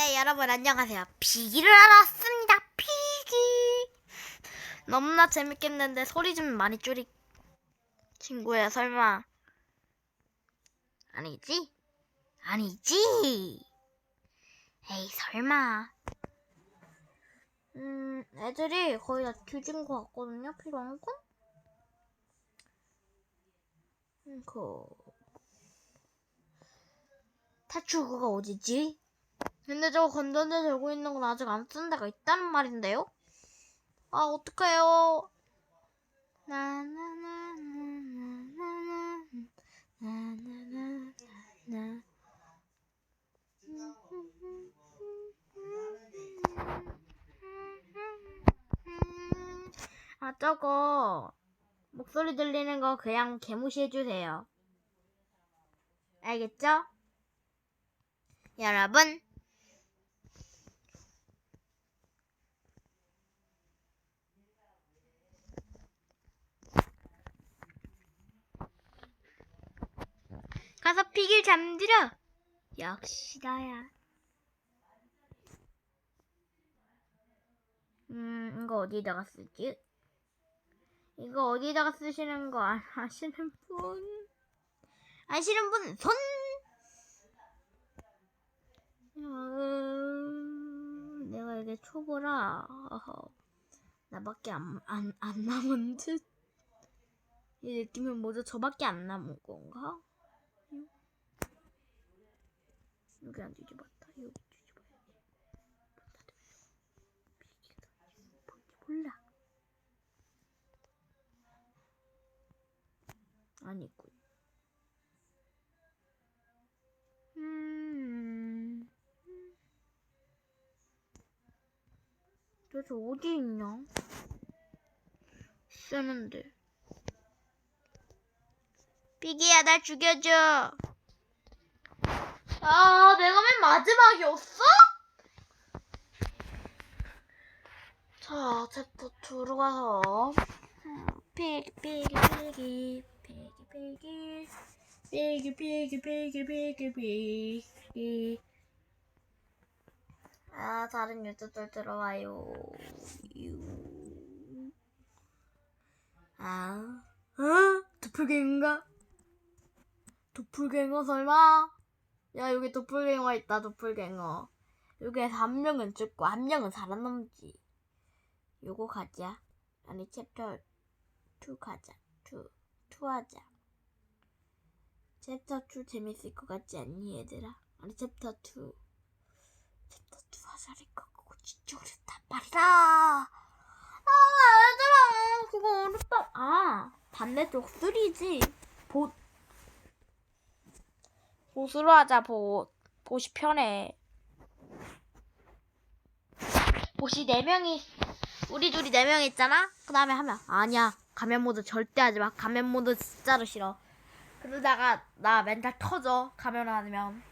네, 여러분 안녕하세요. 피기를 알았습니다. 피기. 너무나 재밌겠는데 소리 좀 많이 줄이. 친구야, 설마. 아니지? 아니지? 에이, 설마. 음, 애들이 거의 다 뒤진 것 같거든요, 필요한 건? 음, 그. 타추구가 어디지? 근데 저 건전지 들고 있는 건 아직 안 쓴 데가 있다는 말인데요? 아, 어떡해요. 아, 저거 목소리 들리는 거 그냥 개무시해주세요. 알겠죠? 여러분. 가서 피길 잠들어. 역시 나야. 음, 이거 어디다가 쓰지? 이거 어디다가 쓰시는 거 아- 아시는 분? 아시는 분 손! 음, 내가 이게 초보라 어허. 나밖에 안, 안, 안 남은 듯? 이 느낌은 모두 저밖에 안 남은 건가? 응? 여기 안 뒤집었다 여기 뒤집어야지 뭔지 몰라 아니군 음. 도대체 어디 있냐? 쓰는데. 삐기야, 날 죽여줘. 아, 내가 맨 마지막이었어? 자, 챕터 2로 가서. 삐기, 삐기, 삐기, 삐기. 삐기, 삐기, 삐기, 삐기, 삐기. 아, 다른 유튜브들 들어와요. 유. 아, 어? 도플갱인가? 도플갱어 설마? 야, 여기 도플갱어 있다, 도플갱어. 여기에서 한 명은 죽고 한 명은 살아남지. 요거 가자. 아니, 챕터 2 가자. 2. 2 하자. 챕터 2 재밌을 것 같지 않니, 얘들아? 아니, 챕터 2. 챕터 2 하자니까 그거 진짜 어렵단 말이다. 아, 얘들아. 그거 어렵다. 아, 반대쪽 3지. 봇. 보스로 하자, 봇. 보시 편해. 보시 4명이, 우리 둘이 4명 있잖아? 그 다음에 하면, 아니야. 가면 모드 절대 하지 마. 가면 모드 진짜로 싫어. 그러다가 나 멘탈 터져. 가면 하면.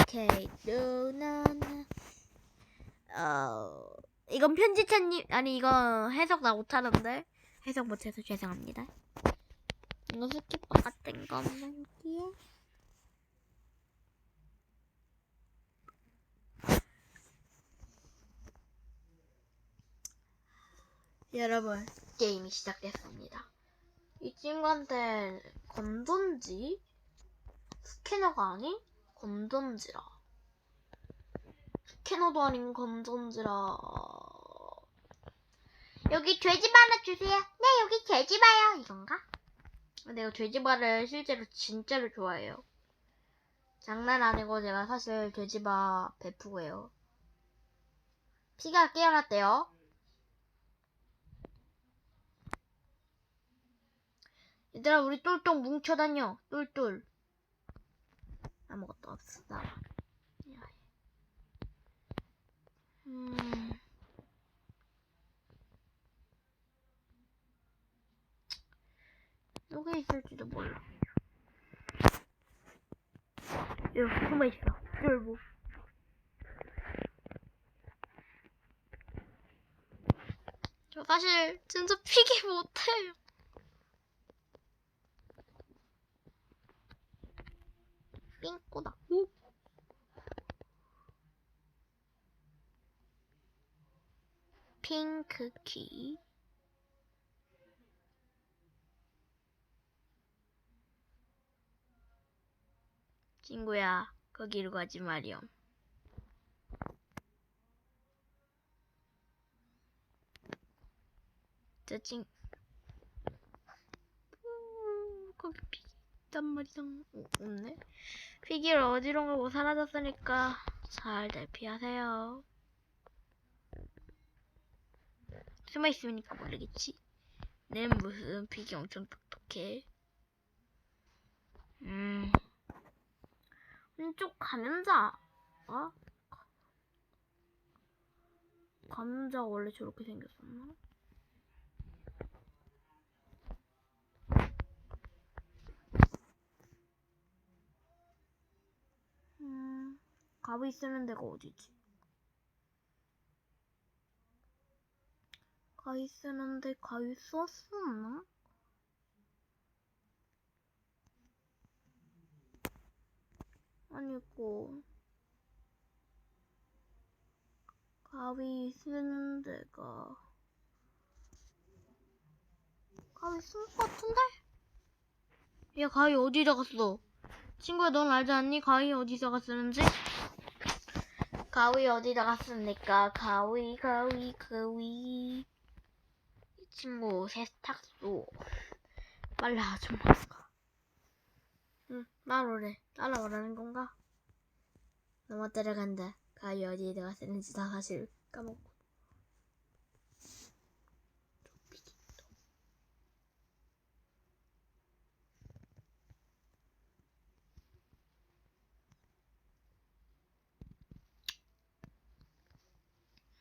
오케이. 누나나. 어, 이건 편집자님, 아니, 이거 해석 나 못하는데. 해석 못해서 죄송합니다. 이거 스킵 같은 거 없는 게. 여러분, 게임이 시작됐습니다. 이 친구한테 건전지? 스캐너가 아닌 건전지라. 스캐너도 아닌 건전지라. 여기 돼지바 하나 주세요. 네, 여기 돼지바요. 이건가? 내가 돼지바를 실제로 진짜로 좋아해요. 장난 아니고 제가 사실 돼지바 베프고요. 피가 깨어났대요. 얘들아, 우리 똘똘 뭉쳐다녀. 똘똘. 아무것도 없어. 음. 여기 있을지도 몰라. 여기 숨어 있어. 열보. 저 사실 진짜 피기 못해요. 삥꼬다. 오. 핑크키. 친구야, 거기로 가지 마렴. 저 친, 음, 거기 피기 있단 말이야. 어, 없네. 피기를 어디로 가고 사라졌으니까 잘 대피하세요. 숨어 있으니까 모르겠지. 내 무슨 피기 엄청 똑똑해. 음. 왼쪽 감염자. 어? 감염자가 원래 저렇게 생겼었나? 음, 가위 쓰는 데가 어디지? 가위 쓰는데 가위 썼었나? 아니고 가위 쓰는 데가 가위 쓴것 같은데? 야 가위 어디다 갔어? 친구야 넌 알지 않니? 가위 어디다가 쓰는지? 가위 어디다가 씁니까? 가위 가위 가위 이 친구 세탁소 빨리 아줌마 가응 따라오래 따라오라는 건가? 너무 따라간다. 가위 어디에다가 쓰는지 다 사실 까먹고.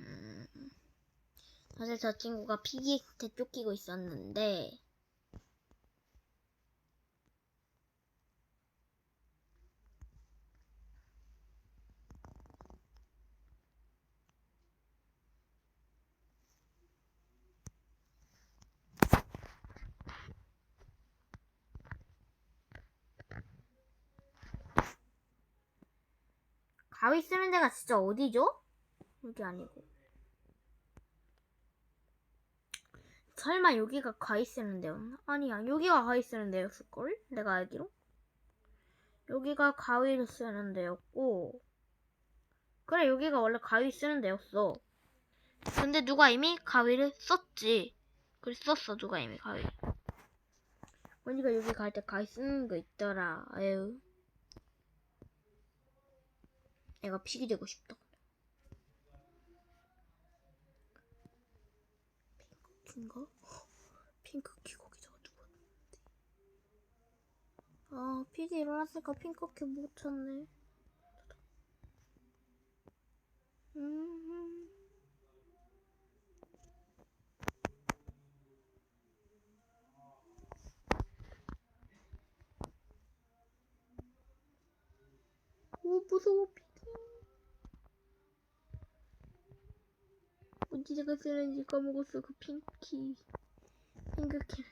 음, 사실 저 친구가 피기한테 쫓기고 있었는데 가위 쓰는 데가 진짜 어디죠? 여기 아니고. 설마 여기가 가위 쓰는 데였나? 아니야 여기가 가위 쓰는 데였을걸? 내가 알기로? 여기가 가위를 쓰는 데였고 그래 여기가 원래 가위 쓰는 데였어. 근데 누가 이미 가위를 썼지. 그래 썼어 누가 이미 가위. 언니가 여기 갈 때 가위 쓰는 거 있더라. 아유 내가 픽이 되고 싶다 핑크키인가? 핑크키 거기다가 누웠는데 아 픽이 일어났으니까 핑크키 못 찾네 음. 오 무서워 픽 이 어디다가 쓰는지 까먹었어 그 핑키 핑크키.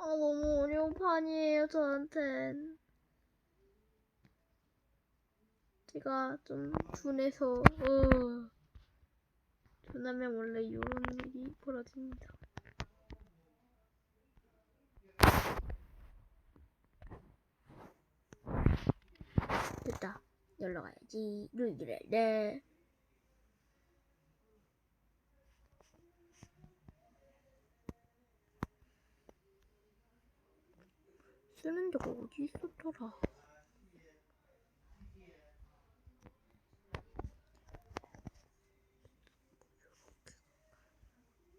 아 너무 어려운 판이에요 저한텐 제가 좀 둔해서 어. 둔하면 원래 이런 일이 벌어집니다. 됐다. 열러 가야지. 룰루랄라 쓰는 데가 어디 있었더라?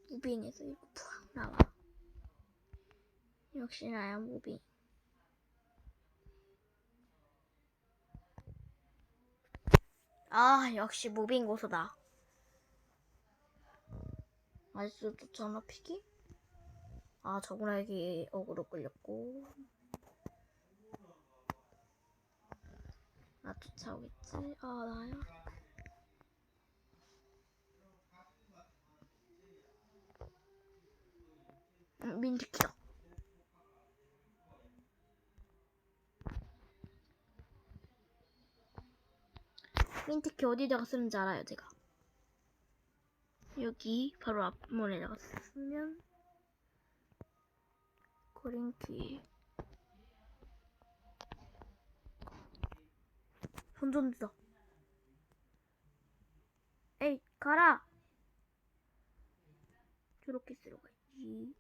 무빙에서 이렇게 푹 나와. 역시 나야 무빙. 아 역시 무빙 고수다. 아직도 쫓아나 피기? 아 저분에게 어그로 끌렸고 나 쫓아오겠지? 아 나야? 음, 민트키다 민트키 어디다가 쓰는지 알아요 제가? 여기 바로 앞문에다가 쓰면 거린키 손전지다 에이 가라 저렇게 들어가야지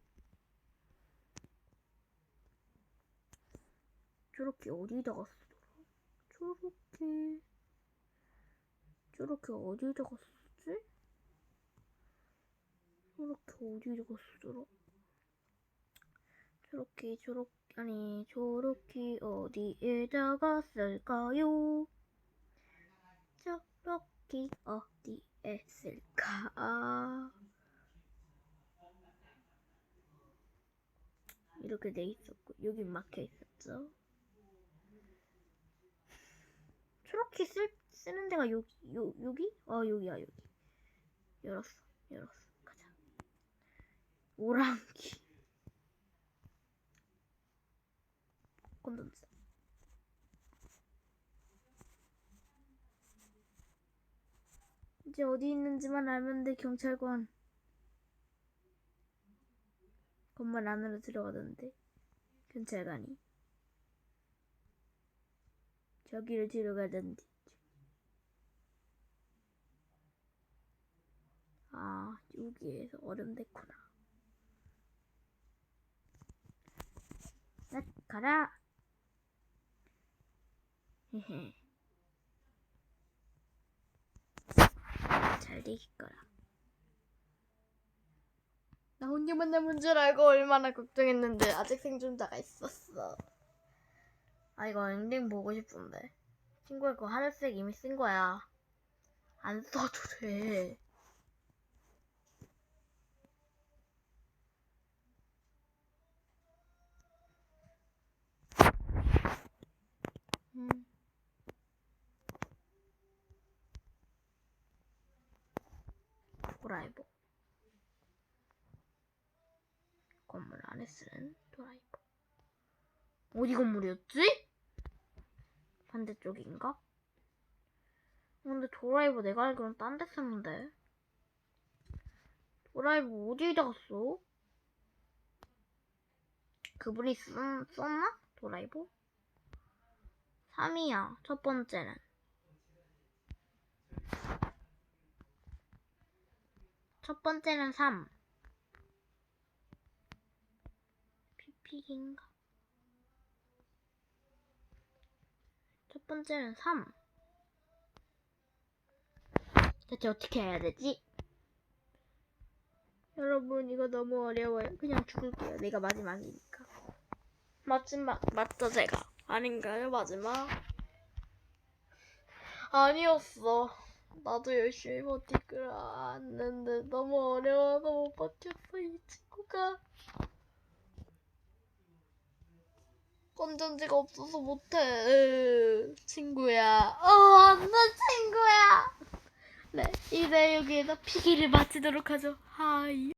저렇게 어디다가 쓰더라 저렇게 저렇게 어디다가 쓰지? 저렇게 어디다가 쓰더라? 저렇게 저렇게 아니 저렇게 어디에다가 쓸까요? 저렇게 어디에 쓸까? 이렇게 돼 있었고 여기 막혀 있었죠. 저렇게 쓸 쓰는 데가 여기 요 여기? 아 여기야 여기. 열었어 열었어 가자. 오랑기. 건던지. 이제 어디 있는지만 알면 돼 경찰관. 건물 안으로 들어가던데 경찰관이. 저기를 들어가던데. 아 여기에서 얼음 됐구나. 나 가라. 헤헤. 잘 되길 거라. 나 혼자만 남은 줄 알고 얼마나 걱정했는데 아직 생존자가 있었어. 아 이거 엔딩 보고 싶은데. 친구가 그거 하늘색 이미 쓴 거야. 안 써도 돼. 음. 도라이버 건물 안에 쓰는 도라이버 어디 건물이었지? 반대쪽인가? 근데 도라이버 내가 알기로는 딴데 쓰는데 도라이버 어디에다가 써? 그분이 쓴, 썼나? 도라이버? 3이야 첫 번째는 첫 번째는 3. 피픽인가? 첫 번째는 3. 대체 어떻게 해야 되지? 여러분, 이거 너무 어려워요. 그냥 죽을게요. 내가 마지막이니까. 마지막, 맞죠, 제가? 아닌가요, 마지막? 아니었어. 나도 열심히 버티고 왔는데 너무 어려워서 못 버텼어 이 친구가. 건전지가 없어서 못해. 으, 친구야. 어 안돼 친구야. 네 이제 여기에서 피기를 마치도록 하죠. 하이